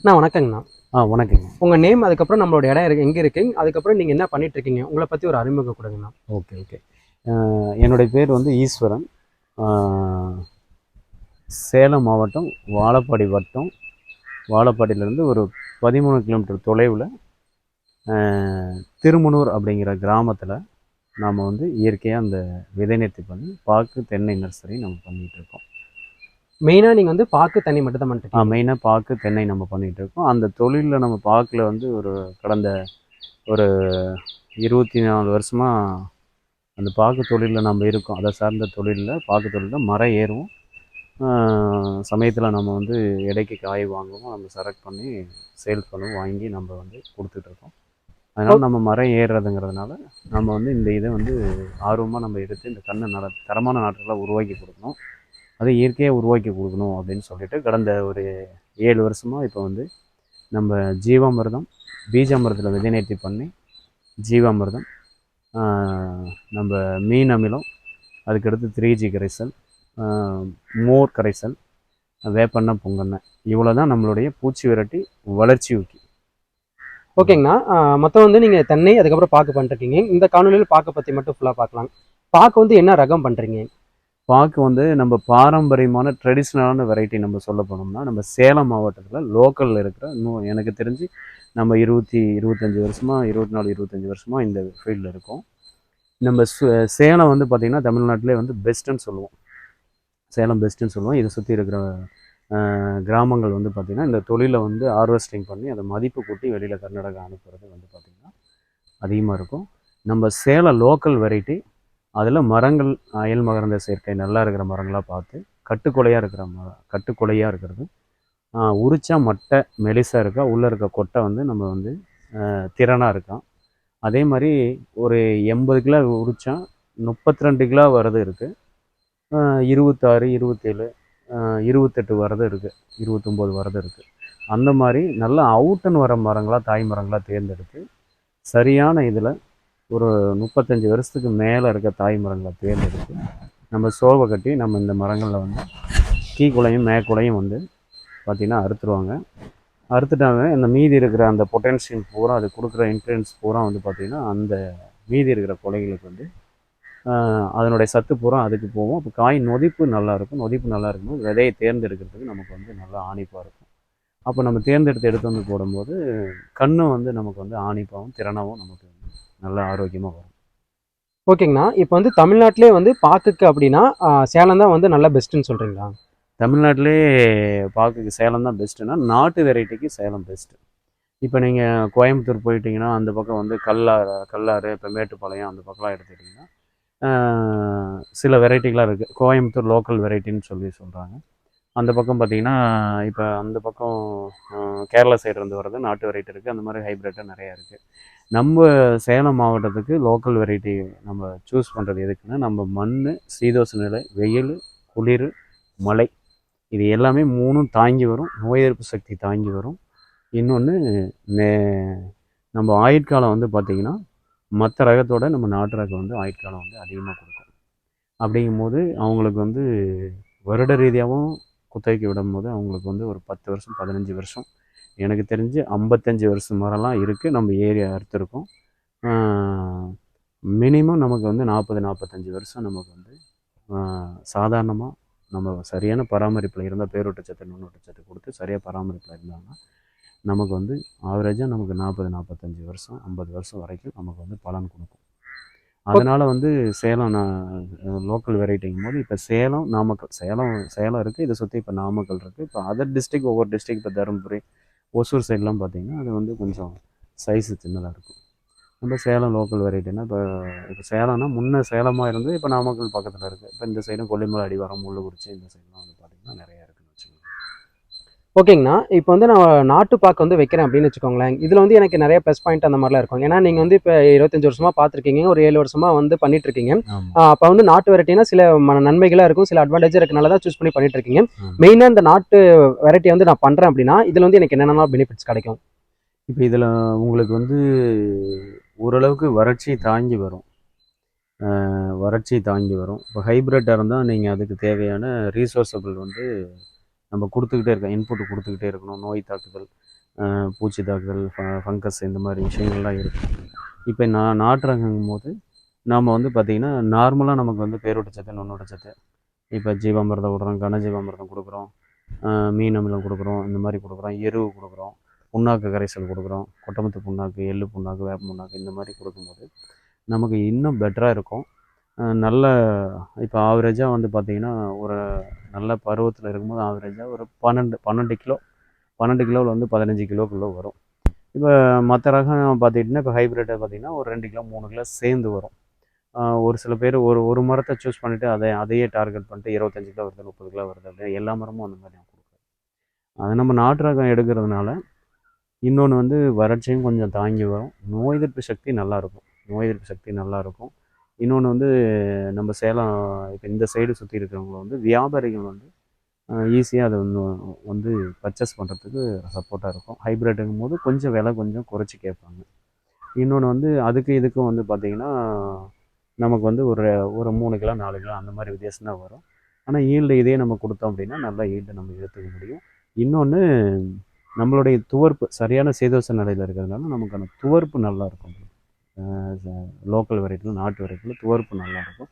அண்ணா வணக்கங்கண்ணா. ஆ வணக்கங்க. உங்கள் நேம் அதுக்கப்புறம் நம்மளோட இடம் இருக்கு எங்கே இருக்குங்க அதுக்கப்புறம் நீங்கள் என்ன பண்ணிட்டு இருக்கீங்க உங்களை பற்றி ஒரு அறிமுகம் கொடுங்கண்ணா. Okay okay. என்னுடைய பேர் வந்து ஈஸ்வரன். சேலம் மாவட்டம் வாழப்பாடி வட்டம். வாழப்பாடியிலேருந்து ஒரு பதிமூணு கிலோமீட்டர் தொலைவில் திருமணூர் அப்படிங்கிற கிராமத்தில் நாம் வந்து இயற்கையாக அந்த விதை நேர்த்தி பண்ணி பாக்கு தென்னை நர்சரி நம்ம பண்ணிகிட்டு இருக்கோம் மெயினாக நீங்கள் வந்து பாக்கு தண்ணி மட்டும் தான் பண்ணிட்டு மெயினாக பாக்கு தென்னை நம்ம பண்ணிகிட்டு இருக்கோம். அந்த தொழிலில் நம்ம பாக்கில் வந்து ஒரு கடந்த ஒரு இருபத்தி நாலு வருஷமாக அந்த பாக்கு தொழிலில் நம்ம இருக்கோம். அதை சார்ந்த தொழிலில் பாக்கு தொழிலில் மரம் ஏறுவோம். சமயத்தில் நம்ம வந்து எடைக்கு காய் வாங்குவோம். நம்ம செலக்ட் பண்ணி சேல் பண்ணுவோம் வாங்கி நம்ம வந்து கொடுத்துட்ருக்கோம் அதனால் நம்ம மரம் ஏறுறதுங்கிறதுனால நம்ம வந்து இந்த இதை வந்து ஆர்வமாக நம்ம எடுத்து இந்த கண்ணை நட தரமான நாட்களை உருவாக்கி கொடுக்கணும். அதை இயற்கையாக உருவாக்கி கொடுக்கணும் அப்படின்னு சொல்லிட்டு கடந்த ஒரு ஏழு வருஷமாக இப்போ வந்து நம்ம ஜீவாமிர்தம் பீஜாமிர்தத்தில் விதைநேர்த்தி பண்ணி ஜீவாமிர்தம் நம்ம மீன் அமிலம் அதுக்கடுத்து த்ரீ ஜி கரைசல் மோர் கரைசல் வேப்பெண்ணெய் பொங்கெண்ணெய் இவ்வளோ தான் நம்மளுடைய பூச்சி விரட்டி வளர்ச்சி ஊக்கி. ஓகேங்கண்ணா. மொத்தம் வந்து நீங்கள் தென்னை அதுக்கப்புறம் பாக்கு பண்ணிருக்கீங்க இந்த காணொலியில் பார்க்க பற்றி மட்டும் ஃபுல்லாக பார்க்கலாம் பாக்கு வந்து என்ன ரகம் பண்ணுறீங்க பாக்கு வந்து நம்ம பாரம்பரியமான ட்ரெடிஷ்னலான வெரைட்டி நம்ம சொல்ல போனோம்னா நம்ம சேலம் மாவட்டத்தில் லோக்கலில் இருக்கிற இன்னும் எனக்கு தெரிஞ்சு நம்ம இருபத்தி இருபத்தஞ்சி வருஷமாக இருபத்தி நாலு இருபத்தஞ்சி வருஷமாக இந்த ஃபீல்டில் இருக்கோம். நம்ம சு- சேலம் வந்து பார்த்திங்கன்னா தமிழ்நாட்டிலே வந்து பெஸ்ட்டுன்னு சொல்லுவோம். சேலம் பெஸ்ட்டுன்னு சொல்லுவோம். இதை சுற்றி இருக்கிற கிராமங்கள் வந்து பார்த்திங்கன்னா இந்த தொழிலை வந்து ஹார்வெஸ்டிங் பண்ணி அதை மதிப்பு கூட்டி வெளியில் கர்நாடகா அனுப்புறது வந்து பார்த்திங்கன்னா அதிகமாக இருக்கும். நம்ம சேலம் லோக்கல் வெரைட்டி அதில் மரங்கள் அயல் மகரந்த சேர்க்கை நல்லா இருக்கிற மரங்களாக பார்த்து கட்டுக்கொலையாக இருக்கிற மரம் கட்டுக்கொலையாக இருக்கிறது. உரிச்சா மட்டை மெலிசாக இருக்கா உள்ளே இருக்க கொட்டை வந்து நம்ம வந்து திறனாக இருக்கான் அதே மாதிரி ஒரு எண்பது கிலோ உரிச்சா முப்பத்தி ரெண்டு கிலோ வரது இருக்குது இருபத்தாறு இருபத்தேழு இருபத்தெட்டு வரது இருக்குது இருபத்தொம்போது வரது இருக்குது அந்த மாதிரி நல்லா அவுட்டன் வர மரங்களாக தாய் மரங்களாக தேர்ந்தெடுத்து சரியான இதில் ஒரு முப்பத்தஞ்சு வருஷத்துக்கு மேலே இருக்க தாய் மரங்களை தேர்ந்தெடுத்து நம்ம சோவை கட்டி நம்ம இந்த மரங்களில் வந்து கீக்குலையும் மேக்குலையும் வந்து பார்த்திங்கன்னா அறுத்துருவாங்க. அறுத்துட்டாங்க இந்த மீதி இருக்கிற அந்த பொட்டன்ஷியல் பூரா அது கொடுக்குற இன்ட்ரன்ஸ் பூரா வந்து பார்த்திங்கன்னா அந்த மீதி இருக்கிற கொலைகளுக்கு வந்து அதனுடைய சத்து பூரா அதுக்கு போகும். அப்போ காய் நொதிப்பு நல்லா இருக்கும். நொதிப்பு நல்லா இருக்கும்போது விதையை தேர்ந்தெடுக்கிறதுக்கு நமக்கு வந்து நல்லா ஆணிப்பாக இருக்கும். அப்போ நம்ம தேர்ந்தெடுத்து எடுத்து வந்து போடும்போது கண்ணும் வந்து நமக்கு வந்து ஆணிப்பாகவும் திறனாகவும் நமக்கு நல்ல ஆரோக்கியமாக வரும். ஓகேங்கண்ணா. இப்போ வந்து தமிழ்நாட்டிலே வந்து பாக்குக்கு அப்படின்னா சேலம் தான் வந்து நல்ல பெஸ்ட்டுன்னு சொல்கிறீங்களா தமிழ்நாட்டிலே பார்க்க சேலம் தான் பெஸ்ட்டுனா நாட்டு வெரைட்டிக்கு சேலம் பெஸ்ட்டு இப்போ நீங்கள் கோயம்புத்தூர் போயிட்டீங்கன்னா அந்த பக்கம் வந்து கல்லாறு கல்லாறு இப்போ மேட்டுப்பாளையம் அந்த பக்கம்லாம் எடுத்துக்கிட்டிங்கன்னா சில வெரைட்டிகளாக இருக்குது கோயம்புத்தூர் லோக்கல் வெரைட்டின்னு சொல்லி சொல்கிறாங்க அந்த பக்கம் பார்த்தீங்கன்னா இப்போ அந்த பக்கம் கேரளா சைடு இருந்து வர்றது நாட்டு வெரைட்டி இருக்குது அந்த மாதிரி ஹைப்ரிட்டாக நிறையா இருக்குது நம்ம சேலம் மாவட்டத்துக்கு லோக்கல் வெரைட்டி நம்ம சூஸ் பண்ணுறது எதுக்குன்னா நம்ம மண் சீதோஷ நிலை வெயில் குளிர் மழை. இது எல்லாமே மூணும் தாங்கி வரும். நோய் எதிர்ப்பு சக்தி தாங்கி வரும். இன்னொன்று நே நம்ம ஆயுட்காலம் வந்து பார்த்திங்கன்னா மற்ற ரகத்தோட நம்ம நாட்டு ரகம் வந்து ஆயுட்காலம் வந்து அதிகமாக கொடுக்கும். அப்படிங்கும்போது அவங்களுக்கு வந்து வருட ரீதியாகவும் குத்தகைக்கு விடும்போது அவங்களுக்கு வந்து ஒரு பத்து வருஷம் பதினஞ்சு வருஷம் எனக்கு தெரிஞ்சு ஐம்பத்தஞ்சு வருஷம் மரம்லாம் இருக்குது நம்ம ஏரியா அறுத்துருக்கோம் மினிமம் நமக்கு வந்து நாற்பது நாற்பத்தஞ்சு வருஷம் நமக்கு வந்து சாதாரணமாக நம்ம சரியான பராமரிப்பில் இருந்தால் பேரூட்டச்சத்து நுண்ணூட்டச்சத்து கொடுத்து சரியாக பராமரிப்பில் இருந்தாங்கன்னா நமக்கு வந்து ஆவரேஜாக நமக்கு நாற்பது நாற்பத்தஞ்சு வருஷம் ஐம்பது வருஷம் வரைக்கும் நமக்கு வந்து பலன் கொடுக்கும். அதனால் வந்து சேலம் நான் லோக்கல் வெரைட்டிங்கும் போது இப்போ சேலம் நாமக்கல் சேலம் சேலம் இருக்குது இதை சுற்றி இப்போ நாமக்கல் இருக்குது இப்போ அதர் டிஸ்ட்ரிக் ஒவ்வொரு டிஸ்ட்ரிக் இப்போ தருமபுரி ஒசூர் சைட்லாம் பார்த்தீங்கன்னா அது வந்து கொஞ்சம் சைஸு சின்னதாக இருக்கும். நம்ம சேலம் லோக்கல் வெரைட்டினா இப்போ இப்போ சேலம்னா முன்னே சேலமாக இருந்து இப்போ நாமக்கல் பக்கத்தில் இருக்குது இப்போ இந்த சைடும் கொல்லிமலை அடிவாரம் முள்ளுக்குறிச்சி இந்த சைட்லாம் வந்து பார்த்திங்கன்னா நிறையா ஓகேங்கண்ணா. இப்போ வந்து நான் நாட்டு பாக்கு வந்து வைக்கிறேன் அப்படின்னு வச்சுக்கோங்களேன். இதில் வந்து எனக்கு நிறைய ப்ளஸ் பாயிண்ட் அந்த மாதிரிலாம் இருக்கும். ஏன்னா நீங்கள் வந்து இப்போ இருபத்தஞ்சு வருஷமா பார்த்துருக்கீங்க ஒரு ஏழு வருஷமா வந்து பண்ணிட்டு இருக்கீங்க அப்போ வந்து நாட்டு வெரைட்டினா சில ம- நன்மைகளா இருக்கும். சில அட்வான்டேஜ் இருக்கனால தான் சூஸ் பண்ணி பண்ணிட்டு இருக்கீங்க. மெயினாக இந்த நாட்டு வெரைட்டி வந்து நான் பண்ணுறேன் அப்படின்னா இதில் வந்து எனக்கு என்னென்ன பெனிஃபிட்ஸ் கிடைக்கும்? இப்போ இதில் உங்களுக்கு வந்து ஓரளவுக்கு வறட்சி தாங்கி வரும். வறட்சி தாங்கி வரும். இப்போ ஹைப்ரிட்டாக இருந்தால் நீங்கள் அதுக்கு தேவையான ரீசோர்ஸபிள் வந்து நம்ம கொடுத்துக்கிட்டே இருக்கோம். இன்புட் கொடுத்துக்கிட்டே இருக்கணும். நோய் தாக்குதல் பூச்சி தாக்குதல் ஃபங்கஸ் இந்த மாதிரி விஷயங்கள்லாம் இருக்குது இப்போ நான் நாட்டுறங்கும் போது நாம் வந்து பார்த்திங்கன்னா நார்மலாக நமக்கு வந்து பேரூட்டச்சத்து நுண்ணூட்டச்சத்து இப்போ ஜீவாமிர்தம் விடுறோம் கனஜீவாமிர்தம் கொடுக்குறோம். மீன் அமிலம் கொடுக்குறோம் இந்த மாதிரி கொடுக்குறோம். எருவு கொடுக்குறோம். புண்ணாக்கு கரைசல் கொடுக்குறோம். கொட்டமுத்து புண்ணாக்கு எள்ளு புண்ணாக்கு வேப்ப புண்ணாக்கு இந்த மாதிரி கொடுக்கும்போது நமக்கு இன்னும் பெட்டராக இருக்கும். நல்ல இப்போ ஆவரேஜாக வந்து பார்த்திங்கன்னா ஒரு நல்ல பருவத்தில் இருக்கும்போது ஆவரேஜாக ஒரு பன்னெண்டு பன்னெண்டு கிலோ பன்னெண்டு கிலோவில் வந்து பதினஞ்சு கிலோக்குள்ளே வரும். இப்போ மற்ற ரகம் பார்த்துக்கிட்டிங்கன்னா இப்போ ஹைப்ரிட்டை பார்த்திங்கன்னா ஒரு ரெண்டு கிலோ மூணு கிலோ சேர்ந்து வரும். ஒரு சில பேர் ஒரு ஒரு மரத்தை சூஸ் பண்ணிவிட்டு அதை அதையே டார்கெட் பண்ணிட்டு இருபத்தஞ்சு கிலோ வருது முப்பது கிலோ வருது அப்படின்னு எல்லா மரமும் அந்த மாதிரி நான் அது நம்ம நாட்டு ரகம் எடுக்கிறதுனால இன்னொன்று வந்து வறட்சியும் கொஞ்சம் தாங்கி வரும். நோய் எதிர்ப்பு சக்தி நல்லாயிருக்கும் நோய் எதிர்ப்பு சக்தி நல்லாயிருக்கும் இன்னொன்று வந்து நம்ம சேலம் இப்போ இந்த சைடு சுற்றி இருக்கிறவங்க வந்து வியாபாரிகள் வந்து ஈஸியாக அதை வந்து வந்து பர்ச்சேஸ் பண்ணுறதுக்கு சப்போர்ட்டாக இருக்கும். ஹைப்ரிட்டுங்கும் போது கொஞ்சம் விலை கொஞ்சம் குறைச்சி கேட்பாங்க. இன்னொன்று வந்து அதுக்கு இதுக்கும் வந்து பார்த்திங்கன்னா நமக்கு வந்து ஒரு ஒரு மூணு கிலோ நாலு கிலோ அந்த மாதிரி வித்தியாசம் தான் வரும். ஆனால் ஈல்டு இதே நம்ம கொடுத்தோம் அப்படின்னா நல்லா ஈல்டு நம்ம எடுத்துக்க முடியும். இன்னொன்று நம்மளுடைய துவர்ப்பு சரியான சீதோச நிலையில் இருக்கிறதுனால நமக்கான துவர்ப்பு நல்லா இருக்கும். லோக்கல் வெரைட்டியில் நாட்டு வெரைட்டியில் துவர்ப்பு நல்லா இருக்கும்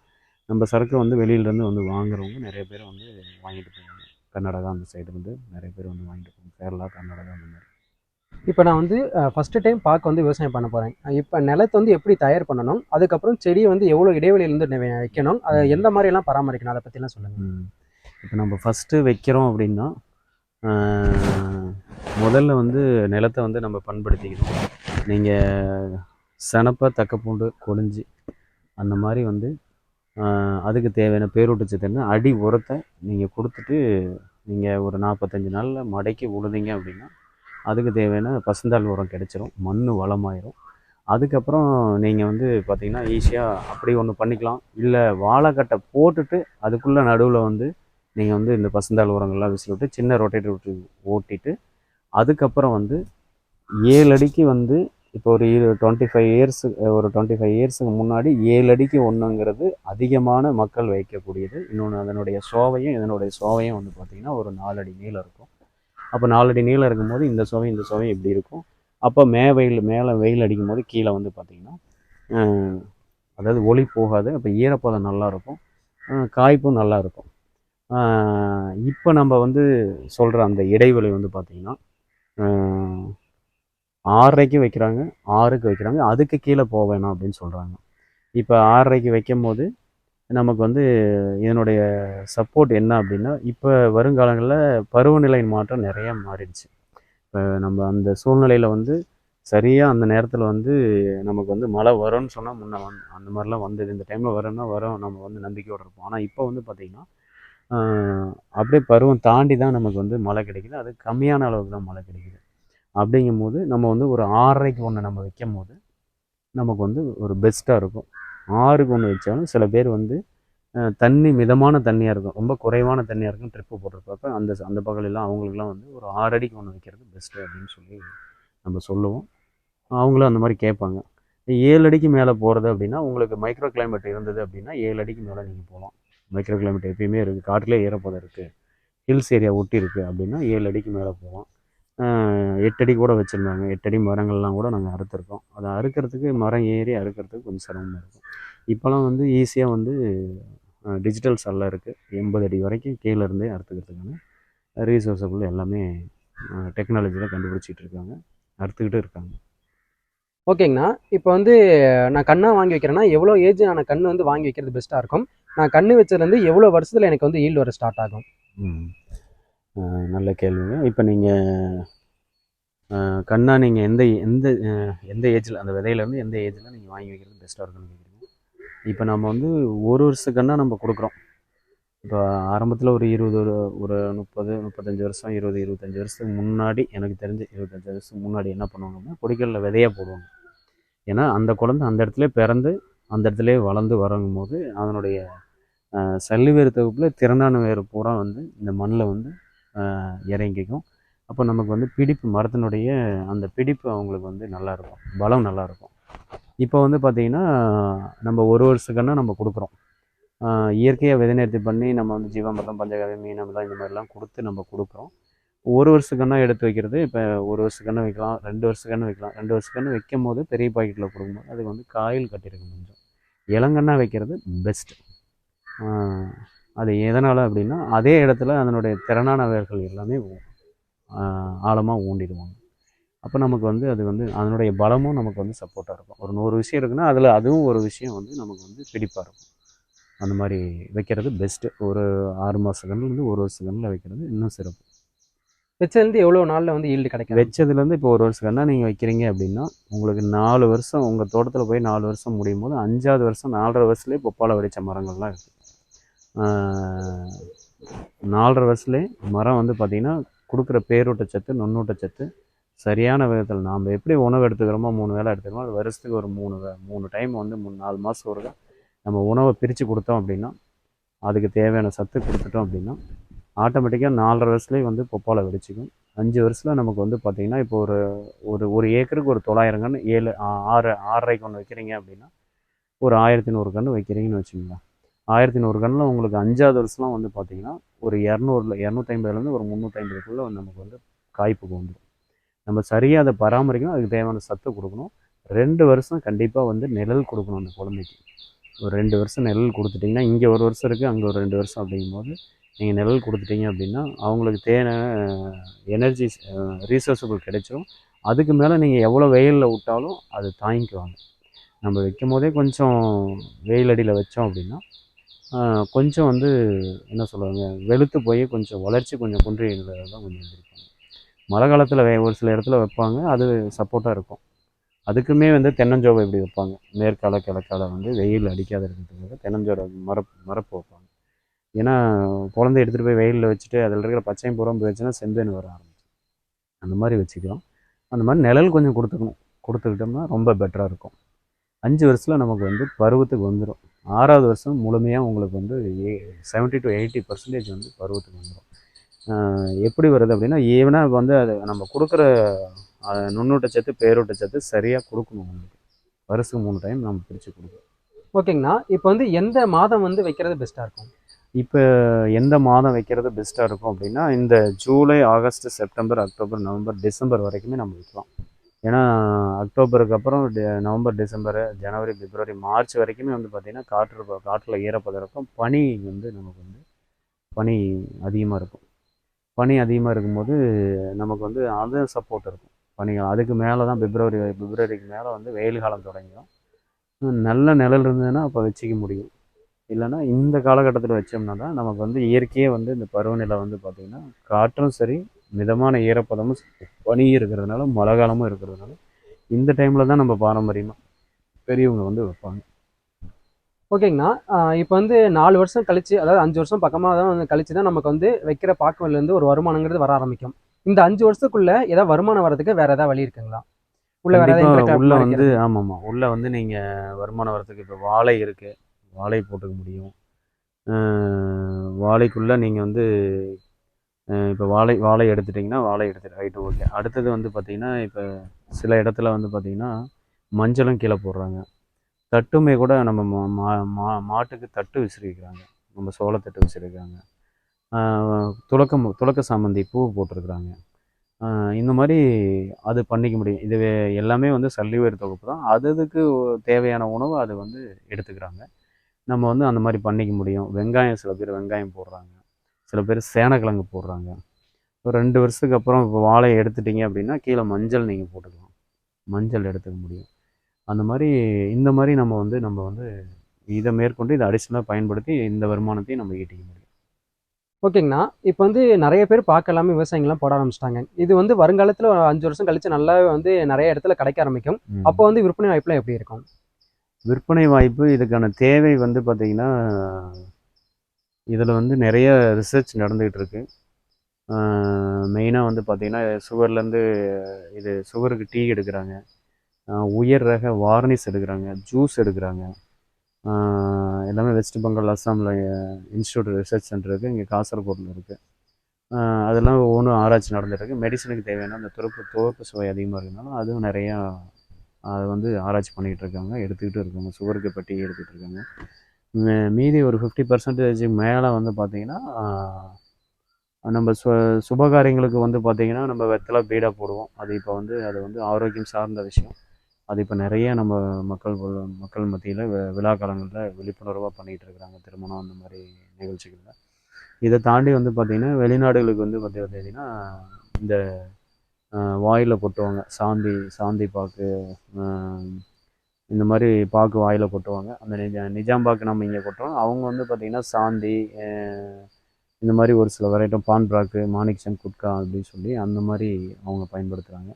நம்ம சரக்கு வந்து வெளியிலேருந்து வந்து வாங்குறவங்க நிறைய பேர் வந்து வாங்கிட்டு போவாங்க. கர்நாடகா அந்த சைடு வந்து நிறைய பேர் வந்து வாங்கிட்டு போவாங்க. கேரளா கர்நாடகா அந்த மாதிரி. இப்போ நான் வந்து ஃபஸ்ட்டு டைம் பார்க்க வந்து விவசாயம் பண்ண போகிறேன் இப்போ நிலத்தை வந்து எப்படி தயார் பண்ணணும்? அதுக்கப்புறம் செடியை வந்து எவ்வளோ இடைவெளியிலேருந்து வைக்கணும்? அதை எந்த மாதிரியெல்லாம் பராமரிக்கணும்? அதை பற்றிலாம் சொல்லுங்கள் இப்போ நம்ம ஃபஸ்ட்டு வைக்கிறோம் அப்படின்னா முதல்ல வந்து நிலத்தை வந்து நம்ம பண்படுத்திக்கணும். நீங்கள் சனப்பை தக்கப்பூண்டு கொழிஞ்சி அந்த மாதிரி வந்து அதுக்கு தேவையான பேரூட்டச்சத்துன்னு அடி உரத்தை நீங்கள் கொடுத்துட்டு நீங்கள் ஒரு நாற்பத்தஞ்சு நாளில் மடக்கி உழுதிங்க அப்படின்னா அதுக்கு தேவையான பசுந்தாள் உரம் கிடச்சிரும் மண் வளமாயிரும். அதுக்கப்புறம் நீங்கள் வந்து பார்த்திங்கன்னா ஈஸியாக அப்படி ஒன்று பண்ணிக்கலாம். இல்லை வாழைக்கட்டை போட்டுட்டு அதுக்குள்ளே நடுவில் வந்து நீங்கள் வந்து இந்த பசுந்தாள் உரங்கள்லாம் விசில் விட்டு சின்ன ரொட்டேட்டர் விட்டு ஓட்டிட்டு அதுக்கப்புறம் வந்து ஏழு அடிக்கு வந்து இப்போ ஒரு இரு டுவெண்ட்டி ஃபைவ் இயர்ஸு ஒரு டுவெண்ட்டி ஃபைவ் இயர்ஸுக்கு முன்னாடி ஏழு அடிக்கு ஒன்றுங்கிறது அதிகமான மக்கள் வைக்கக்கூடியது. இன்னொன்று அதனுடைய சோவையும் இதனுடைய சோவையும் வந்து பார்த்திங்கன்னா ஒரு நாலு அடி நீளம் இருக்கும். அப்போ நாலு அடி நீளம் இருக்கும்போது இந்த சோவை இந்த சோவையும் இப்படி இருக்கும். அப்போ மே வெயில் மேலே வெயில் அடிக்கும் போது கீழே வந்து பார்த்திங்கன்னா அதாவது ஒளி போகாது. அப்போ ஈரப்பதம் நல்லாயிருக்கும் காய்ப்பும் நல்லா இருக்கும். இப்போ நம்ம வந்து சொல்கிற அந்த இடைவெளி வந்து பார்த்திங்கன்னா ஆறரைக்கு வைக்கிறாங்க ஆறுக்கு வைக்கிறாங்க. அதுக்கு கீழே போக வேணாம் அப்படின்னு சொல்கிறாங்க இப்போ ஆறரைக்கு வைக்கும் போது நமக்கு வந்து இதனுடைய சப்போர்ட் என்ன அப்படின்னா இப்போ வருங்காலங்களில் பருவநிலை மாற்றம் நிறைய மாறிடுச்சு. இப்போ நம்ம அந்த சூழ்நிலையில் வந்து சரியாக அந்த நேரத்தில் வந்து நமக்கு வந்து மழை வரும்னு சொன்னால் முன்ன வந்து அந்த மாதிரிலாம் வந்தது. இந்த டைமில் வரும்னா வரும் நம்ம வந்து நம்பிக்கையோடு இருப்போம். ஆனால் இப்போ வந்து பார்த்திங்கன்னா அப்படியே பருவம் தாண்டி தான் நமக்கு வந்து மழை கிடைக்குது. அது கம்மியான அளவுக்கு தான் மழை கிடைக்குது. அப்படிங்கும்போது நம்ம வந்து ஒரு ஆறரைக்கு ஒன்று நம்ம வைக்கும் போது நமக்கு வந்து ஒரு பெஸ்ட்டாக இருக்கும். ஆறுக்கு ஒன்று வச்சாலும் சில பேர் வந்து தண்ணி மிதமான தண்ணியாக இருக்கும். ரொம்ப குறைவான தண்ணியாக இருக்கும் ட்ரிப்பு போட்டிருப்பப்ப அந்த அந்த பகலெல்லாம் அவங்களுக்குலாம் வந்து ஒரு ஆறடிக்கு ஒன்று வைக்கிறது பெஸ்ட்டு அப்படின்னு சொல்லி நம்ம சொல்லுவோம். அவங்களும் அந்த மாதிரி கேட்பாங்க. ஏழு அடிக்கு மேலே போகிறது அப்படின்னா உங்களுக்கு மைக்ரோ கிளைமேட் இருந்தது அப்படின்னா ஏழு அடிக்கு மேலே நீங்கள் போகலாம். மைக்ரோ கிளைமேட் எப்பயுமே இருக்குது காட்டிலே ஈரப்பதம் இருக்குது ஹில்ஸ் ஏரியா ஒட்டி இருக்குது அப்படின்னா ஏழு அடிக்கு மேலே போகலாம். எட்டு அடி கூட வச்சுருந்தாங்க. எட்டடி மரங்கள்லாம் கூட நாங்கள் அறுத்துருக்கோம். அதை அறுக்கிறதுக்கு மரம் ஏறி அறுக்கிறதுக்கு கொஞ்சம் சிரமமாக இருக்கும். இப்போலாம் வந்து ஈஸியாக வந்து டிஜிட்டல் சல்ல இருக்குது எண்பது அடி வரைக்கும் கீழே இருந்தே அறுத்துக்கிறதுக்கான ரீசோர்ஸபிள் எல்லாமே டெக்னாலஜியில் கண்டுபிடிச்சிட்டு இருக்காங்க. அறுத்துக்கிட்டு இருக்காங்க. ஓகேங்கண்ணா. இப்போ வந்து நான் கண்ணாக வாங்கி வைக்கிறேன்னா எவ்வளோ ஏஜ் ஆன கண்ணு வந்து வாங்கி வைக்கிறது பெஸ்ட்டாக இருக்கும்? நான் கண்ணு வச்சதுலேருந்து எவ்வளோ வருஷத்தில் எனக்கு வந்து ஈல்டு வர ஸ்டார்ட் ஆகும்? நல்ல கேள்விங்க. இப்போ நீங்கள் கண்ணா நீங்கள் எந்த எந்த எந்த ஏஜில் அந்த விதையிலேருந்து எந்த ஏஜில் நீங்கள் வாங்கி வைக்கிறது பெஸ்ட்டாக இருக்குன்னு கேட்குறீங்க இப்போ நம்ம வந்து ஒரு வருஷ கண்ணா நம்ம கொடுக்குறோம். இப்போ ஆரம்பத்தில் ஒரு இருபது ஒரு ஒரு முப்பது முப்பத்தஞ்சு வருஷம் இருபது இருபத்தஞ்சி வருஷத்துக்கு முன்னாடி எனக்கு தெரிஞ்சு இருபத்தஞ்சி வருஷத்துக்கு முன்னாடி என்ன பண்ணுவாங்கன்னா கொடிக்கல்ல விதையாக போடுவாங்க. ஏன்னா அந்த குழந்தை அந்த இடத்துல பிறந்து அந்த இடத்துல வளர்ந்து வரங்கும் போது அதனுடைய சல்லுவேறு தொகுப்பில் திறனான வேறு பூரா வந்து இந்த மண்ணில் வந்து இறங்கிக்கும். அப்போ நமக்கு வந்து பிடிப்பு மரத்தினுடைய அந்த பிடிப்பு அவங்களுக்கு வந்து நல்லா இருக்கும் பலம் நல்லாயிருக்கும். இப்போ வந்து பார்த்திங்கன்னா நம்ம ஒரு வருஷக்கன்னா நம்ம கொடுக்குறோம். இயற்கையாக விதை பண்ணி நம்ம வந்து ஜீவாமிரதம் பஞ்சகாவியம் மீனமிர்தம் இந்த மாதிரிலாம் கொடுத்து நம்ம கொடுக்குறோம். ஒரு வருஷக்கன்னா எடுத்து வைக்கிறது இப்போ ஒரு வருஷக்கன்னு வைக்கலாம் ரெண்டு வருஷக்கன்னு வைக்கலாம். ரெண்டு வருஷக்கன்னு வைக்கும் போது பெரிய பாக்கெட்டில் கொடுக்கும்போது அதுக்கு வந்து காயில் கட்டியிருக்கும் கொஞ்சம் இளங்கண்ணா வைக்கிறது பெஸ்ட்டு அது எதனால் அப்படின்னா அதே இடத்துல அதனுடைய திறனான வேர்கள் எல்லாமே ஆழமாக ஊண்டிடுவாங்க. அப்போ நமக்கு வந்து அது வந்து அதனுடைய பலமும் நமக்கு வந்து சப்போர்ட்டாக இருக்கும். ஒரு நூறு விஷயம் இருக்குன்னா அதில் அதுவும் ஒரு விஷயம் வந்து நமக்கு வந்து பிடிப்பாக இருக்கும். அந்த மாதிரி வைக்கிறது பெஸ்ட்டு ஒரு ஆறு மாத கன்றுலேருந்து ஒரு வருஷ கன்றில் வைக்கிறது இன்னும் சிறப்பு. வச்சதுலேருந்து எவ்வளோ நாளில் வந்து ஈல்டு கிடைக்கும் வச்சதுலேருந்து இப்போ ஒரு வருஷம் கண்ணா நீங்கள் வைக்கிறீங்க அப்படின்னா உங்களுக்கு நாலு வருஷம் உங்கள் தோட்டத்தில் போய் நாலு வருஷம் முடியும் போது அஞ்சாவது வருஷம் நாலரை வருஷத்துலேயே பொப்பாளை வெடிச்ச மரங்கள்லாம் இருக்குது நாலரை வருஷத்துலேயே மரம் வந்து பார்த்திங்கன்னா கொடுக்குற பேரூட்டச்சத்து நுண்ணூட்டச்சத்து சரியான விதத்தில். நாம் எப்படி உணவு எடுத்துக்கிறோமோ மூணு வேளை எடுத்துக்கிறோமோ அது வருஷத்துக்கு ஒரு மூணு வே மூணு டைம் வந்து மூணு நாலு மாதம் ஒரு நம்ம உணவை பிரித்து கொடுத்தோம் அப்படின்னா அதுக்கு தேவையான சத்து கொடுத்துட்டோம் அப்படின்னா ஆட்டோமேட்டிக்காக நாலரை வருஷத்துலேயே வந்து பொப்பாலை வெடிச்சிக்கும். அஞ்சு வருஷத்தில் நமக்கு வந்து பார்த்திங்கன்னா இப்போ ஒரு ஒரு ஒரு ஏக்கருக்கு ஒரு தொள்ளாயிரம் கன்று ஏழு ஆறு ஆறரைக்கு ஒன்று வைக்கிறீங்க அப்படின்னா ஒரு ஆயிரத்தி நூறு கன்று வைக்கிறீங்கன்னு வச்சுக்கோங்களேன். ஆயிரத்தி நூறு கன்றில் உங்களுக்கு அஞ்சாவது வருஷம்லாம் வந்து பார்த்திங்கன்னா ஒரு இரநூறுல இரநூத்தைம்பதுலேருந்து ஒரு முந்நூற்றைம்பதுக்குள்ளே வந்து நமக்கு வந்து காய்ப்புக்கு வந்துடும் நம்ம சரியாக அதை பராமரிக்கணும் அதுக்கு தேவையான சத்து கொடுக்கணும். ரெண்டு வருஷம் கண்டிப்பாக வந்து நிழல் கொடுக்கணும் அந்த குழந்தைக்கு. ஒரு ரெண்டு வருஷம் நிழல் கொடுத்துட்டிங்கன்னா இங்கே ஒரு வருஷம் இருக்குது அங்கே ஒரு ரெண்டு வருஷம் அப்படிங்கும்போது நீங்கள் நிழல் கொடுத்துட்டீங்க அப்படின்னா அவங்களுக்கு தேவையான எனர்ஜி ரீசோர்ஸபிள் கிடைச்சிரும். அதுக்கு மேலே நீங்கள் எவ்வளோ வெயிலில் விட்டாலும் அது தாங்கிக்குவாங்க. நம்ம வைக்கும் போதே கொஞ்சம் வெயில் அடியில் வச்சோம் அப்படின்னா கொஞ்சம் வந்து என்ன சொல்லுவாங்க வெளுத்து போய் கொஞ்சம் வளர்ச்சி கொஞ்சம் குன்றி தான் கொஞ்சம் எழுந்திருப்பாங்க மழை காலத்தில் ஒரு சில இடத்துல வைப்பாங்க அது சப்போர்ட்டாக இருக்கும். அதுக்குமே வந்து தென்னஞ்சோவை இப்படி வைப்பாங்க? மேற்கால கிழக்கால வந்து வெயில் அடிக்காத இருக்கிறதுக்காக தென்னஞ்சோட மரப் மரப்பு வைப்பாங்க. ஏன்னா குழந்தை எடுத்துகிட்டு போய் வெயிலில் வச்சுட்டு அதில் இருக்கிற பச்சையும் புறம் போயிடுச்சுன்னா செம்பேன் வர ஆரம்பிச்சு அந்த மாதிரி வச்சுக்கலாம் அந்த மாதிரி நிழல் கொஞ்சம் கொடுத்துக்கணும். கொடுத்துக்கிட்டோம்னா ரொம்ப பெட்டராக இருக்கும். அஞ்சு வருஷத்தில் நமக்கு வந்து பருவத்துக்கு வந்துடும் ஆறாவது வருஷம் முழுமையாக உங்களுக்கு வந்து செவன்ட்டி டு எயிட்டி பர்சன்டேஜ் வந்து பருவத்துக்கு வந்துடும் எப்படி வருது அப்படின்னா ஈவனாக வந்து அது நம்ம கொடுக்குற நுண்ணூட்டச்சத்து பேரூட்டச்சத்து சரியாக கொடுக்கணும் உங்களுக்கு. வருஷத்துக்கு மூணு டைம் நம்ம பிரித்து கொடுக்கணும். ஓகேங்கண்ணா. இப்போ வந்து எந்த மாதம் வந்து வைக்கிறது பெஸ்ட்டாக இருக்கும்? இப்போ எந்த மாதம் வைக்கிறது பெஸ்ட்டாக இருக்கும் அப்படின்னா இந்த July August September October November December வரைக்குமே நம்ம வைக்கலாம். ஏன்னா அக்டோபருக்கு அப்புறம் நவம்பர் டிசம்பர் ஜனவரி பிப்ரவரி மார்ச் வரைக்குமே வந்து பார்த்திங்கன்னா காற்று காற்றில் ஈரப்பதம் பனி வந்து நமக்கு வந்து பனி அதிகமாக இருக்கும். பனி அதிகமாக இருக்கும்போது நமக்கு வந்து அது சப்போர்ட் இருக்கும். பனிகள் அதுக்கு மேலே தான் பிப்ரவரி பிப்ரவரிக்கு மேலே வந்து வெயில் காலம் தொடங்கிடும். நல்ல நிழல் இருந்ததுன்னா அப்போ வச்சுக்க முடியும். இல்லைன்னா இந்த காலகட்டத்தில் வச்சோம்னா தான் நமக்கு வந்து இயற்கையே வந்து இந்த பருவநிலை வந்து பார்த்திங்கன்னா காற்றும் சரி மிதமான ஈரப்பதமும் பனியும் இருக்கிறதுனால மழை காலமும் இருக்கிறதுனால இந்த டைமில் தான் நம்ம பாரம்பரியமாக பெரியவங்க வந்து வைப்பாங்க. ஓகேங்கண்ணா இப்போ வந்து நாலு வருஷம் கழிச்சு அதாவது அஞ்சு வருஷம் பக்கமாக தான் வந்து கழிச்சு தான் நமக்கு வந்து வைக்கிற பாக்குவலேருந்து ஒரு வருமானங்கிறது வர ஆரம்பிக்கும். இந்த அஞ்சு வருஷத்துக்குள்ள ஏதாவது வருமானம் வர்றதுக்கு வேற ஏதாவது வழி இருக்குங்களா? உள்ள வேற ஏதாவது உள்ள வந்து? ஆமாம்மா உள்ள வந்து நீங்கள் வருமானம் வரதுக்கு இப்போ வாழை இருக்குது வாழை போட்டுக்க முடியும். வாழைக்குள்ளே நீங்கள் வந்து இப்போ வாழை வாழை எடுத்துட்டிங்கன்னா வாழை எடுத்துட்டு ரைட்டு ஓகே அடுத்தது வந்து பார்த்திங்கன்னா இப்போ சில இடத்துல வந்து பார்த்திங்கன்னா மஞ்சளும் கீழே போடுறாங்க. தட்டுமே கூட நம்ம மா- மா- மா- மாட்டுக்கு தட்டு விசிறிக்கிறாங்க. நம்ம சோளத்தட்டு விசிறிக்கிறாங்க. துளக்கம் துளக்க துலக்க சாமந்தி பூ போட்டிருக்கிறாங்க. இந்த மாதிரி அது பண்ணிக்க முடியும். இது எல்லாமே வந்து சல்லிவேர் தொகுப்பு தான். அது அதுக்கு தேவையான உணவு அது வந்து எடுத்துக்கிறாங்க. நம்ம வந்து அந்த மாதிரி பண்ணிக்க முடியும். வெங்காயம் சில பேர் வெங்காயம் போடுறாங்க. சில பேர் சேனக்கிழங்கு போடுறாங்க. ஒரு ரெண்டு வருஷத்துக்கு அப்புறம் இப்போ வாழை எடுத்துட்டீங்க அப்படின்னா கீழே மஞ்சள் நீங்கள் போட்டுக்கலாம். மஞ்சள் எடுத்துக்க முடியும். அந்த மாதிரி இந்த மாதிரி நம்ம வந்து நம்ம வந்து இதை மேற்கொண்டு இதை அடிஷ்னலாக பயன்படுத்தி இந்த வருமானத்தையும் நம்ம ஈட்டிக்க முடியும். ஓகேங்கண்ணா. இப்போ வந்து நிறைய பேர் பார்க்கலாமே விவசாயிங்களாம் போட ஆரம்பிச்சிட்டாங்க. இது வந்து வருங்காலத்தில் அஞ்சு வருஷம் கழிச்சு நல்லாவே வந்து நிறைய இடத்துல கிடைக்க ஆரம்பிக்கும். அப்போ வந்து விற்பனை வாய்ப்புலாம் எப்படி இருக்கும்? விற்பனை வாய்ப்பு இதுக்கான தேவை வந்து பார்த்திங்கன்னா இதில் வந்து நிறைய ரிசர்ச் நடந்துகிட்டு இருக்கு மெயினாக வந்து பார்த்திங்கன்னா சுகர்லேருந்து இது சுகருக்கு டீ எடுக்கிறாங்க. உயர் ரக வார்னிஸ் எடுக்கிறாங்க ஜூஸ் எடுக்கிறாங்க. எல்லாமே வெஸ்ட் பெங்கால் அஸ்ஸாமில் இன்ஸ்டியூட் ரிசர்ச் சென்டர் இருக்குது இங்கே காசர்கோட்டில் இருக்குது அதெல்லாம் ஒவ்வொன்றும் ஆராய்ச்சி நடந்துட்டு மெடிசனுக்கு தேவையான அந்த துறப்பு துவர்ப்பு சுவை அதிகமாக இருக்கிறதுனால அதுவும் நிறையா அது வந்து ஆராய்ச்சி பண்ணிகிட்டு இருக்காங்க எடுத்துக்கிட்டு இருக்காங்க. சுகருக்கு பட்டி டீ எடுத்துகிட்டு இருக்காங்க. மீதி ஒரு ஃபிஃப்டி பர்சன்டேஜ் மேலே வந்து பார்த்திங்கன்னா நம்ம சு சுபகாரியங்களுக்கு வந்து பார்த்திங்கன்னா நம்ம வெத்தலை பீடா போடுவோம். அது இப்போ வந்து அது வந்து ஆரோக்கியம் சார்ந்த விஷயம். அது இப்போ நிறைய நம்ம மக்கள் மக்கள் மத்தியில் விழா காலங்களில் விழிப்புணர்வாக பண்ணிகிட்டு இருக்கிறாங்க. திருமணம் அந்த மாதிரி நிகழ்ச்சிகளில். இதை தாண்டி வந்து பார்த்திங்கன்னா வெளிநாடுகளுக்கு வந்து பார்த்திங்கன்னா இந்த வாயில் கொட்டுவாங்க சாந்தி சாந்தி பாக்கு இந்த மாதிரி பாக்கு வாயில் கொட்டுவாங்க. அந்த நிஜா நிஜாம் பாக்கு நம்ம இங்கே கொட்டுறோம். அவங்க வந்து பார்த்திங்கன்னா சாந்தி இந்த மாதிரி ஒரு சில வெரைட்டும் பான் பிராக்கு மாணிக்சன் குட்கா அப்படின்னு சொல்லி அந்த மாதிரி அவங்க பயன்படுத்துகிறாங்க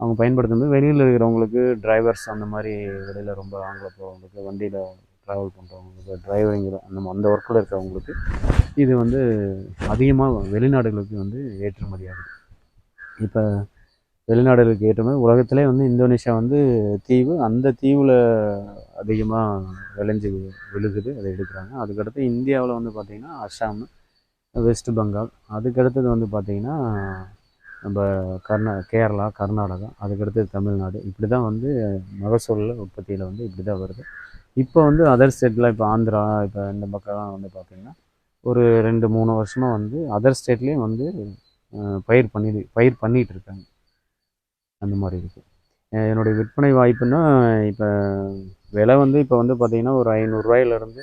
அவங்க பயன்படுத்தும்போது வெளியில் இருக்கிறவங்களுக்கு டிரைவர்ஸ் அந்த மாதிரி வெளியில் ரொம்ப ஆங்கில போகிறவங்களுக்கு வண்டியில் ட்ராவல் பண்ணுறவங்களுக்கு டிரைவரிங்கில் அந்த அந்த ஒர்க்கில் இருக்கிறவங்களுக்கு இது வந்து அதிகமாக வெளிநாடுகளுக்கு வந்து ஏற்றுமதியாகுது. இப்போ வெளிநாடுகளுக்கு ஏற்றுமதி உலகத்திலே வந்து இந்தோனேஷியா வந்து தீவு அந்த தீவில் அதிகமாக விளைஞ்சி விழுகுது அதை எடுக்கிறாங்க. அதுக்கடுத்து இந்தியாவில் வந்து பார்த்திங்கன்னா அஸ்ஸாம் வெஸ்ட் பெங்கால். அதுக்கடுத்தது வந்து பார்த்திங்கன்னா நம்ம கர்நா கேரளா கர்நாடகா அதுக்கடுத்தது தமிழ்நாடு. இப்படி தான் வந்து மகசூலில் உற்பத்தியில் வந்து இப்படி தான் வருது. இப்போ வந்து அதர் ஸ்டேட்டில் இப்போ ஆந்திரா இப்போ இந்த பக்கம்லாம் வந்து பார்த்திங்கன்னா ஒரு ரெண்டு மூணு வருஷமாக வந்து அதர் ஸ்டேட்லேயும் வந்து பயிர் பண்ணி பயிர் பண்ணிகிட்டு இருக்காங்க. அந்த மாதிரி இருக்குது என்னுடைய விற்பனை வாய்ப்புன்னா இப்போ விலை வந்து இப்போ வந்து பார்த்திங்கன்னா ஒரு ஐநூறுரூவாயிலேருந்து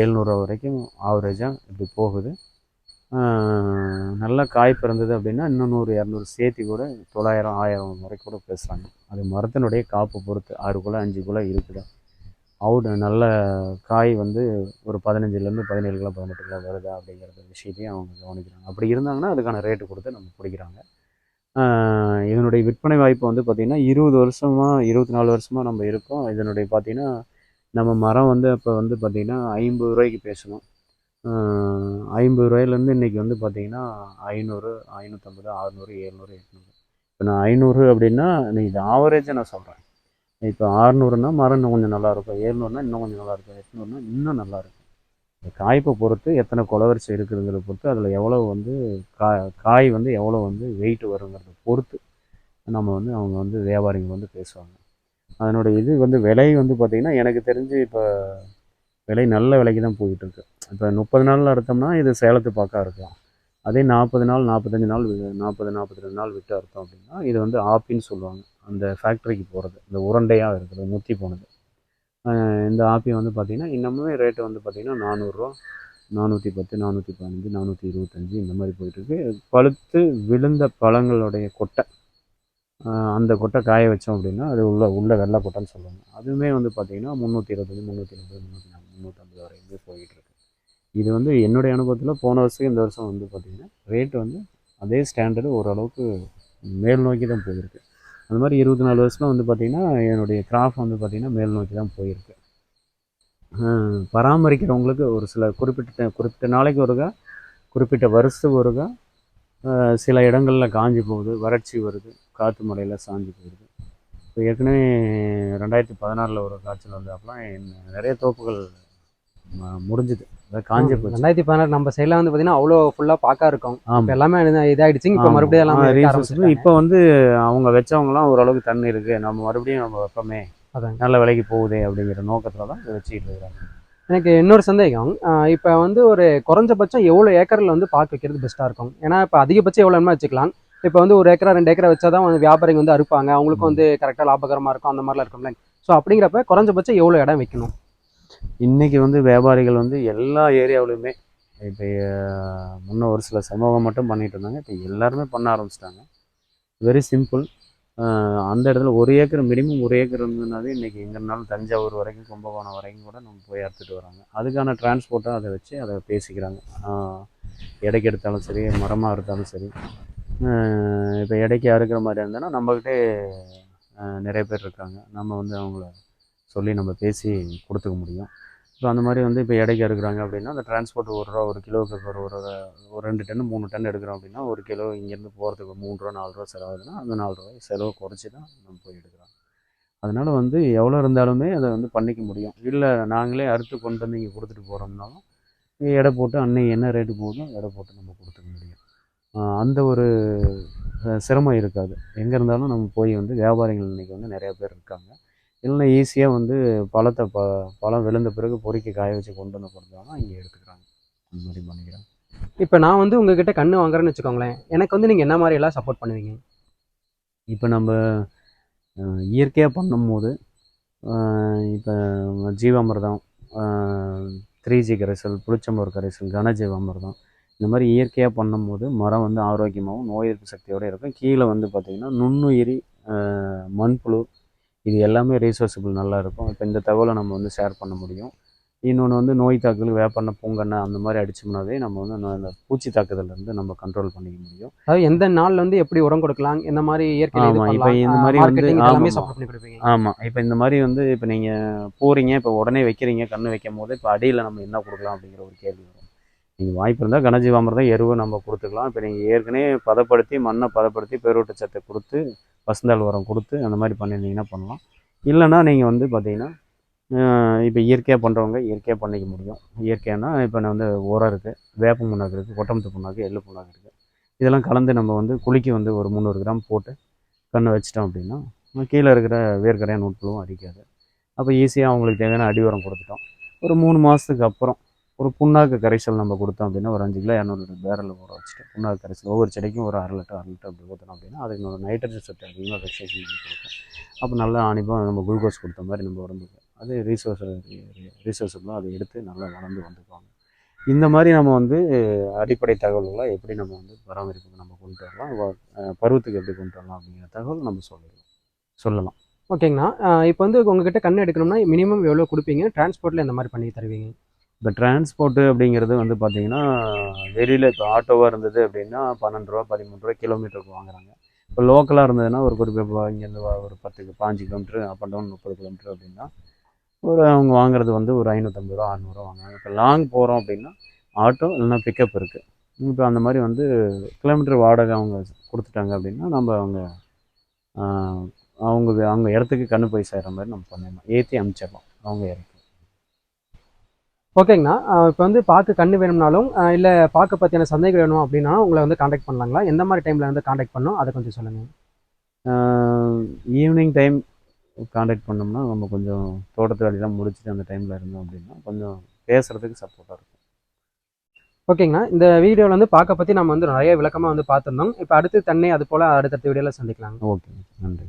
எழுநூறுவா வரைக்கும் ஆவரேஜாக இப்படி போகுது. நல்ல காய் பிறந்தது அப்படின்னா இன்னும் நூறு இரநூறு சேர்த்தி கூட தொள்ளாயிரம் ஆயிரம் வரைக்கும் கூட பேசுகிறாங்க அது மரத்தினுடைய காப்பு பொறுத்து ஆறு குலை அஞ்சு குலை இருக்குது? அவுட் நல்ல காய் வந்து ஒரு பதினஞ்சுலேருந்து பதினேழு கிலோ பதினெட்டு கிலோ வருதா அப்படிங்கிற விஷயத்தையும் அவங்க கவனிக்கிறாங்க. அப்படி இருந்தாங்கன்னா அதுக்கான ரேட்டு கொடுத்து நம்ம பிடிக்கிறாங்க இதனுடைய விற்பனை வாய்ப்பு வந்து பார்த்திங்கன்னா இருபது வருஷமாக இருபத்தி நாலு வருஷமாக நம்ம இருக்கோம். இதனுடைய பார்த்திங்கன்னா நம்ம மரம் வந்து அப்போ வந்து பார்த்திங்கன்னா ஐம்பது ரூபாய்க்கு பேசணும். ஐம்பது ரூபாயிலேருந்து இன்றைக்கி வந்து பார்த்திங்கன்னா ஐநூறு ஐநூற்றம்பது அறநூறு எழுநூறு எட்நூறு. இப்போ நான் ஐநூறு அப்படின்னா நீ இது ஆவரேஜாக நான் சொல்கிறேன் இப்போ அறநூறுனா மரம் இன்னும் கொஞ்சம் நல்லாயிருக்கும் ஏழ்நூறுனா இன்னும் கொஞ்சம் நல்லாயிருக்கும் எட்நூறுனா இன்னும் நல்லாயிருக்கும் காய்ப்பை பொறுத்து எத்தனை குலவரிசை இருக்குதுங்கிறத பொறுத்து அதில் எவ்வளோ வந்து கா காய் வந்து எவ்வளோ வந்து வெயிட் வருங்கிறத பொறுத்து நம்ம வந்து அவங்க வந்து வியாபாரிங்க வந்து பேசுவாங்க. அதனுடைய இது வந்து விலை வந்து பார்த்திங்கன்னா எனக்கு தெரிஞ்சு இப்போ விலை நல்ல விலைக்கு தான் போயிட்டுருக்கு. இப்போ முப்பது நாளில் அறுத்தோம்னா இது சேலத்து பக்கம் இருக்கலாம். அதே நாற்பது நாள் நாற்பத்தஞ்சு நாள் வி- நாற்பது நாற்பத்தி ரெண்டு நாள் விட்டு அறுத்தோம் அப்படின்னா இது வந்து ஆப்பின்னு சொல்லுவாங்க. அந்த ஃபேக்ட்ரிக்கு போகிறது இந்த உருண்டையாக இருக்கிறது முத்தி போனது. இந்த ஆப்பி வந்து பார்த்திங்கன்னா இன்னமுமே ரேட்டு வந்து பார்த்திங்கன்னா நானூறுரூவா நானூற்றி பத்து நானூற்றி பதினஞ்சு நானூற்றி இருபத்தஞ்சி இந்த மாதிரி போயிட்டுருக்கு. பழுத்து விழுந்த பழங்களுடைய கொட்டை. அந்த கொட்டை காய வச்சோம் அப்படின்னா அது உள்ள உள்ள வெள்ளை கொட்டைன்னு சொல்லுவாங்க. அதுவுமே வந்து பார்த்திங்கன்னா முந்நூற்றி இருபத்தஞ்சி முந்நூற்றி முப்பது முந்நூற்றி நாற்பது முந்நூற்றம்பது வரைக்கும் போயிட்டுருக்கு. இது வந்து என்னுடைய அனுபவத்தில் போன வருஷம் இந்த வருஷம் வந்து பார்த்திங்கன்னா ரேட் வந்து அதே ஸ்டாண்டர்டு ஓரளவுக்கு மேல் நோக்கி தான் போயிருக்கு. அந்த மாதிரி இருபத்தி நாலு வருஷம் வந்து பார்த்திங்கன்னா என்னுடைய கிராஃப் வந்து பார்த்திங்கன்னா மேல் நோக்கி தான் போயிருக்கு. பராமரிக்கிறவங்களுக்கு ஒரு சில குறிப்பிட்ட குறிப்பிட்ட நாளைக்கு ஒருக்கா குறிப்பிட்ட வருஷத்துக்கு ஒருக்கா சில இடங்களில் காஞ்சி போகுது வறட்சி வருது காற்று மழையில் சாஞ்சி போயிடுது இப்போ ஏற்கனவே ரெண்டாயிரத்தி பதினாறில் ஒரு காய்ச்சல் வந்தாப்பெல்லாம் என்ன- நிறைய தோப்புகள் முடிஞ்சுது. காஞ்சி போச்சு. ரெண்டாயிரத்தி பதினாறு நம்ம சைடில் வந்து பார்த்தீங்கன்னா அவ்வளோ ஃபுல்லாக பார்க்க இருக்கும். இப்போ எல்லாமே இது- இதாயிடுச்சுங்க இப்போ மறுபடியும் எல்லாமே. இப்போ வந்து அவங்க வச்சவங்கலாம் ஓரளவுக்கு தண்ணி இருக்கு. நம்ம மறுபடியும் நம்ம வைப்போமே. அதாங்க. நல்ல விலைக்கு போகுதே அப்படிங்கிற நோக்கத்தில் தான் வச்சுக்கிட்டு இருக்கிறாங்க. எனக்கு இன்னொரு சந்தேகம். இப்போ வந்து ஒரு குறைஞ்சபட்சம் எவ்வளோ ஏக்கரில் வந்து பார்க்க வைக்கிறது பெஸ்ட்டாக இருக்கும்? ஏன்னா இப்போ அதிகபட்சம் எவ்வளோ வேணுமோ வச்சுக்கலாம். இப்போ வந்து ஒரு ஏக்கரா ரெண்டு ஏக்கரா வச்சா தான் வந்து வியாபாரிங்க வந்து அறுப்பாங்க. அவங்களுக்கும் வந்து கரெக்டாக லாபகரமாக இருக்கும். அந்த மாதிரிலாம் இருக்கும்ல ஸோ அப்படிங்கிறப்ப குறைஞ்சபட்சம் எவ்வளோ இடம் வைக்கணும்? இன்றைக்கி வந்து வியாபாரிகள் வந்து எல்லா ஏரியாவிலையுமே இப்போ முன்ன ஒரு சில சமூகம் மட்டும் பண்ணிட்டு இருந்தாங்க இப்போ எல்லாருமே பண்ண ஆரம்பிச்சிட்டாங்க. வெரி சிம்பிள் அந்த இடத்துல ஒரு ஏக்கர் மினிமம் ஒரு ஏக்கர் இருந்ததுனாவே இன்றைக்கி எங்கே இருந்தாலும் தஞ்சாவூர் வரைக்கும் கும்பகோணம் வரைக்கும் கூட நம்ம போய் அறுத்துட்டு வராங்க. அதுக்கான டிரான்ஸ்போர்ட்டாக அதை வச்சு அதை பேசிக்கிறாங்க. ஆஹ் எடைக்கு எடுத்தாலும் சரி மரமாக எடுத்தாலும் சரி. இப்போ எடைக்கு அறுக்கிற மாதிரி இருந்ததுன்னா நம்மக்கிட்டே நிறைய பேர் இருக்காங்க. நம்ம வந்து அவங்கள சொல்லி நம்ம பேசி கொடுத்துக்க முடியும். இப்போ அந்த மாதிரி வந்து இப்போ எடைக்கு எடுக்கிறாங்க அப்படின்னா அந்த டிரான்ஸ்போர்ட் ஒரு ரூபா ஒரு கிலோவுக்கு ஒரு ஒரு ஒரு ரெண்டு டன் மூணு டன் எடுக்கிறோம் அப்படின்னா ஒரு கிலோ இங்கேருந்து போகிறதுக்கு மூணு ரூபா நாலு ரூபா செலவாகுதுன்னா அந்த நாலு ரூபாய் செலவு குறைச்சி தான் நம்ம போய் எடுக்கிறோம். அதனால் வந்து எவ்வளோ இருந்தாலுமே அதை வந்து பண்ணிக்க முடியும். இல்லை நாங்களே அறுத்து கொண்டு வந்து இங்கே கொடுத்துட்டு போகிறோம்னாலும் எடை போட்டு அன்னைக்கு என்ன ரேட்டு போகுதோ எடை போட்டு நம்ம கொடுத்துக்க முடியும். அந்த ஒரு சிரமம் இருக்காது. எங்கே இருந்தாலும் நம்ம போய் வந்து வியாபாரிகள் இன்றைக்கி வந்து நிறையா பேர் இருக்காங்க. இல்லைன்னா ஈஸியாக வந்து பழத்தை ப பழம் விழுந்த பிறகு பொறுக்கி காய வச்சு கொண்டு வந்து கொடுத்தாங்கன்னா இங்கே எடுத்துக்கிறாங்க. அந்த மாதிரி பண்ணிக்கிறாங்க இப்போ நான் வந்து உங்ககிட்ட கண்ணு வாங்குறேன்னு வச்சுக்கோங்களேன். எனக்கு வந்து நீங்கள் என்ன மாதிரி எல்லாம் சப்போர்ட் பண்ணுவீங்க? இப்போ நம்ம இயற்கையாக பண்ணும்போது இப்போ ஜீவாமிர்தம் த்ரீ ஜி கரைசல் புளிச்சம்பூர் கரைசல் கனஜீவாமிர்தம் இந்த மாதிரி இயற்கையாக பண்ணும்போது மரம் வந்து ஆரோக்கியமாகவும் நோய் எதிர்ப்பு சக்தியோடு இருக்கும். கீழே வந்து பார்த்திங்கன்னா நுண்ணுயிரி மண்புழு இது எல்லாமே ரீசோர்ஸபிள் நல்லா இருக்கும். இப்போ இந்த தகவலை நம்ம வந்து ஷேர் பண்ண முடியும். இன்னொன்று வந்து நோய் தாக்குதல் வேப்பெண்ணெய் பூங்கெண்ணெய் அந்த மாதிரி அடிச்சோம்னாவே நம்ம வந்து இந்த பூச்சி தாக்குதல்லேருந்து நம்ம கண்ட்ரோல் பண்ணிக்க முடியும். அதாவது எந்த நாள்ல வந்து எப்படி உரம் கொடுக்கலாம் எந்த மாதிரி இயற்கை ஆமா, இப்ப இந்த மாதிரி வந்து- எல்லாமே. சப்போர்ட் பண்ணி கொடுப்பீங்க. ஆமாம் இப்போ இந்த மாதிரி வந்து இப்போ நீங்கள் போகிறீங்க இப்போ உடனே வைக்கிறீங்க கண்ணு வைக்கும் போது இப்போ அடியில் நம்ம என்ன கொடுக்கலாம் அப்படிங்கிற ஒரு கேள்வி நீங்கள் வாய்ப்பு இருந்தால் கனஜீவாமிரதம் எருவை நம்ம கொடுத்துக்கலாம். இப்போ நீங்கள் ஏற்கனவே பதப்படுத்தி மண்ணை பதப்படுத்தி பேரூட்டச்சத்தை கொடுத்து வசந்தால் உரம் கொடுத்து அந்த மாதிரி பண்ணியிருந்தீங்கன்னா பண்ணலாம். இல்லைன்னா நீங்கள் வந்து பார்த்தீங்கன்னா இப்போ இயற்கையாக பண்ணுறவங்க இயற்கையாக பண்ணிக்க முடியும். இயற்கையானா இப்போ நான் வந்து உரம் இருக்குது வேப்ப புண்ணாக்கு இருக்குது கொட்டமுத்து புண்ணாக்கு எள்ளு புண்ணாக்கு இருக்குது இதெல்லாம் கலந்து நம்ம வந்து குளிக்கு வந்து ஒரு முந்நூறு கிராம் போட்டு கண்ணை வச்சிட்டோம் அப்படின்னா கீழே இருக்கிற வேர்க்கரையான நூட்களும் அடிக்காது. அப்போ ஈஸியாக அவங்களுக்கு தேவையான அடி உரம் கொடுத்துட்டோம். ஒரு மூணு மாதத்துக்கு அப்புறம் ஒரு புண்ணாக்கு கரைசல் நம்ம கொடுத்தோம் அப்படின்னா ஒரு அஞ்சு கிலோ இரநூறு பேரல் ஊற வச்சுட்டு புண்ணாக்கு கரைசல் ஒவ்வொரு செடிக்கும் ஒரு அரை லிட்டர் அரை லிட்டர் அப்படி ஊற்றணும் அப்படின்னா அதுக்கு ஒரு நைட்ரஜன் சத்து அதிகமாக ரெக்ஸேஷன் பண்ணி கொடுக்கும் அப்போ நல்லா அனுபவம் நம்ம குளுக்கோஸ் கொடுத்த மாதிரி நம்ம உடம்புக்கு. அது ரீசோர்ஸ் ரீசோர்ஸபிளாக அதை எடுத்து நல்லா வளர்ந்து வந்துக்குவாங்க. இந்த மாதிரி நம்ம வந்து அடிப்படை தகவல்களை எப்படி நம்ம வந்து பராமரிப்புக்கு நம்ம கொண்டு வரலாம் பருவத்துக்கு எப்படி கொண்டு வரலாம் அப்படிங்கிற தகவல் நம்ம சொல்லலாம் சொல்லலாம். ஓகேங்கண்ணா. இப்போ வந்து உங்ககிட்ட கண்ணு எடுக்கணும்னா மினிமம் எவ்வளோ கொடுப்பீங்க? டிரான்ஸ்போர்ட்டில் இந்த மாதிரி பண்ணி தருவீங்க? இப்போ டிரான்ஸ்போர்ட்டு அப்படிங்கிறது வந்து பார்த்தீங்கன்னா வெளியில் இப்போ ஆட்டோவாக இருந்தது அப்படின்னா பன்னெண்டு ரூபா பதிமூணு ரூபா கிலோமீட்டருக்கு வாங்குறாங்க. இப்போ லோக்கலாக இருந்ததுன்னா ஒரு குறிப்பிட்ட இங்கேருந்து ஒரு பத்துக்கு பாஞ்சு கிலோமீட்டர் அப் அண்ட் டவுன் முப்பது கிலோமீட்டர் அப்படின்னா ஒரு அவங்க வாங்குறது வந்து ஒரு ஐநூற்றம்பது ரூபா அறநூறுவா வாங்குறாங்க. இப்போ லாங் போகிறோம் அப்படின்னா ஆட்டோ இல்லைன்னா பிக்கப் இருக்குது இப்போ அந்த மாதிரி வந்து கிலோமீட்டர் வாடகை அவங்க கொடுத்துட்டாங்க அப்படின்னா நம்ம அவங்க அவங்க அவங்க இடத்துக்கு கண்ணு போய் சேர்கிற மாதிரி நம்ம பண்ணிடலாம் ஏற்றி அனுப்பிச்சிடலாம் அவங்க இறக்கி ஓகேங்கண்ணா. இப்போ வந்து பார்க்க கண்ணு வேணும்னாலும் இல்லை பார்க்க பற்றியான சந்தேகம் வேணும் அப்படின்னா உங்களை வந்து காண்டாக்ட் பண்ணலாங்களா? எந்த மாதிரி டைமில் வந்து காண்டாக்ட் பண்ணணும்? அதை கொஞ்சம் சொல்லுங்கள் ஈவினிங் டைம் காண்டாக்ட் பண்ணோம்னா நம்ம கொஞ்சம் தோட்டத்து வேலையெல்லாம் முடிச்சுட்டு அந்த டைமில் இருந்தோம் அப்படின்னா கொஞ்சம் பேசுகிறதுக்கு சப்போர்ட்டாக இருக்கும். ஓகேங்கண்ணா. இந்த வீடியோவில் வந்து பார்க்க பற்றி நம்ம வந்து நிறைய விளக்கமாக வந்து பார்த்துருந்தோம். இப்போ அடுத்து தண்ணி அது போல் அடுத்தடுத்த வீடியோவில் சந்திக்கலாம் ஓகே நன்றி.